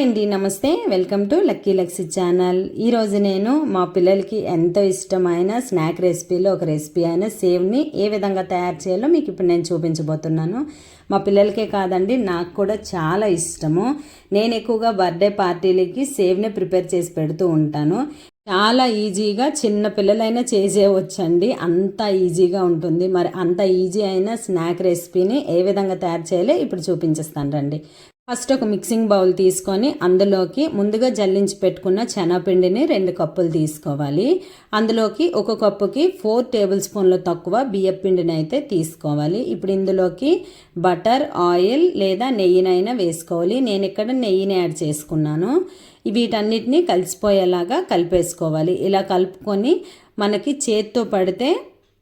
Hi అండి నమస్తే. Welcome to Lucky Luxy channel. ఈరోజు నేను మా పిల్లలకి ఎంతో ఇష్టమైన స్నాక్ రెసిపీలో ఒక రెసిపీ అయిన సేవ్ని ఏ విధంగా తయారు చేయాలో మీకు ఇప్పుడు నేను చూపించబోతున్నాను. మా పిల్లలకే కాదండి నాకు కూడా చాలా ఇష్టము. నేను ఎక్కువగా బర్త్డే పార్టీలకి సేవ్ని ప్రిపేర్ చేసి పెడుతూ ఉంటాను. చాలా ఈజీగా చిన్న పిల్లలైనా చేసేవచ్చండి అంత ఈజీగా ఉంటుంది. మరి అంత ఈజీ అయిన స్నాక్ రెసిపీని ఏ విధంగా తయారు చేయాలో ఇప్పుడు చూపించేస్తాను రండి. ఫస్ట్ ఒక మిక్సింగ్ బౌల్ తీసుకొని అందులోకి ముందుగా జల్లించి పెట్టుకున్న శనగపిండిని రెండు కప్పులు తీసుకోవాలి. అందులోకి ఒక కప్పుకి ఫోర్ టేబుల్ స్పూన్ల తక్కువ బియ్య పిండిని అయితే తీసుకోవాలి. ఇప్పుడు ఇందులోకి బటర్ ఆయిల్ లేదా నెయ్యినైనా వేసుకోవాలి. నేను ఇక్కడ నెయ్యిని యాడ్ చేసుకున్నాను. వీటన్నిటిని కలిసిపోయేలాగా కలిపేసుకోవాలి. ఇలా కలుపుకొని మనకి చేత్తో పడితే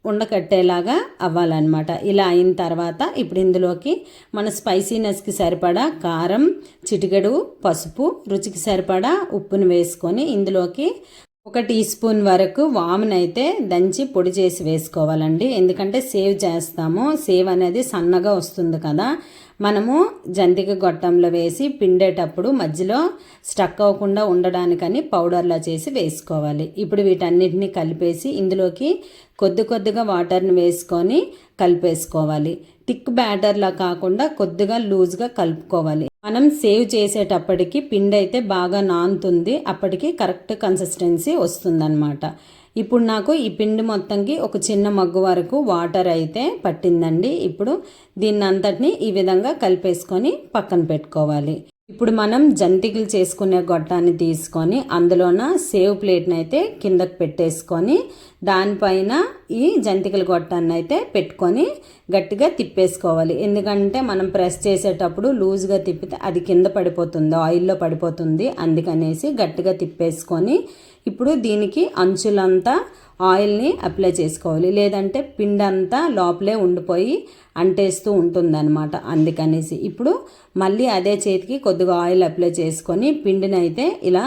ఉండకట్టేలాగా అవ్వాలన్నమాట. ఇలా అయిన తర్వాత ఇప్పుడు ఇందులోకి మన స్పైసీనెస్కి సరిపడా కారం చిటికెడు పసుపు రుచికి సరిపడా ఉప్పును వేసుకొని ఇందులోకి ఒక టీ స్పూన్ వరకు వామునైతే దంచి పొడి చేసి వేసుకోవాలండి. ఎందుకంటే సేవ్ చేస్తాము. సేవ్ అనేది సన్నగా వస్తుంది కదా. మనము జంతిక గొట్టంలో వేసి పిండేటప్పుడు మధ్యలో స్టక్ అవ్వకుండా ఉండడానికని పౌడర్లా చేసి వేసుకోవాలి. ఇప్పుడు వీటన్నిటిని కలిపేసి ఇందులోకి కొద్ది కొద్దిగా వాటర్ని వేసుకొని కలిపేసుకోవాలి. టిక్ బ్యాటర్లా కాకుండా కొద్దిగా లూజ్గా కలుపుకోవాలి. మనం సేవ్ చేసేటప్పటికి పిండి అయితే బాగా నానుతుంది. అప్పటికి కరెక్ట్ కన్సిస్టెన్సీ వస్తుందన్నమాట. ఇప్పుడు నాకు ఈ పిండి మొత్తంకి ఒక చిన్న మగ్గు వరకు వాటర్ అయితే పట్టిందండి. ఇప్పుడు దీన్ని అంతటిని ఈ విధంగా కలిపేసుకొని పక్కన పెట్టుకోవాలి. ఇప్పుడు మనం జంతికలు చేసుకునే గొట్టాన్ని తీసుకొని అందులోన సేవ్ ప్లేట్ని అయితే కిందకు పెట్టేసుకొని దానిపైన ఈ జంతికల గొట్టాన్ని అయితే పెట్టుకొని గట్టిగా తిప్పేసుకోవాలి. ఎందుకంటే మనం ప్రెస్ చేసేటప్పుడు లూజ్గా తిప్పితే అది కింద పడిపోతుంది ఆయిల్లో పడిపోతుంది. అందుకనేసి గట్టిగా తిప్పేసుకొని ఇప్పుడు దీనికి అంచులంతా ఆయిల్ని అప్లై చేసుకోవాలి. లేదంటే పిండి అంతా లోపలే ఉండిపోయి అంటేస్తూ ఉంటుందన్నమాట. అందుకనేసి ఇప్పుడు మళ్ళీ అదే చేతికి కొద్దిగా ఆయిల్ అప్లై చేసుకొని పిండిని అయితే ఇలా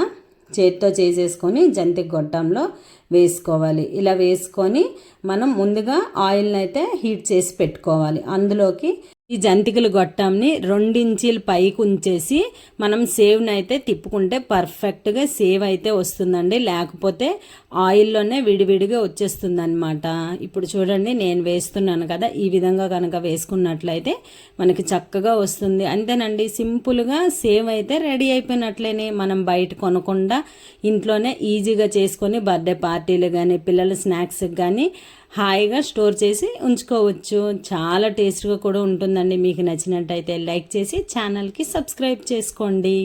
చేత్తో చేసేసుకొని జంతిక గొట్టంలో వేసుకోవాలి. ఇలా వేసుకొని మనం ముందుగా ఆయిల్ని అయితే హీట్ చేసి పెట్టుకోవాలి. అందులోకి ఈ జంతికల గొట్టంని రెండించీలు పైకి ఉంచేసి మనం సేవ్ని అయితే తిప్పుకుంటే పర్ఫెక్ట్గా సేవ్ అయితే వస్తుందండి. లేకపోతే ఆయిల్లోనే విడివిడిగా వచ్చేస్తుందనమాట ఇప్పుడు చూడండి నేను వేస్తున్నాను కదా ఈ విధంగా కనుక వేసుకున్నట్లయితే మనకి చక్కగా వస్తుంది. అంతేనండి సింపుల్గా సేవ్ అయితే రెడీ అయిపోయినట్లేనే మనం బయట కొనకుండా ఇంట్లోనే ఈజీగా చేసుకొని బర్త్డే పార్టీలు కానీ పిల్లల స్నాక్స్కి కానీ హాయిగా స్టోర్ చేసి ఉంచుకోవచ్చు. చాలా టేస్ట్గా కూడా ఉంటుందండి మీకు నచ్చినట్టయితే లైక్ చేసి ఛానల్కి సబ్స్క్రైబ్ చేసుకోండి.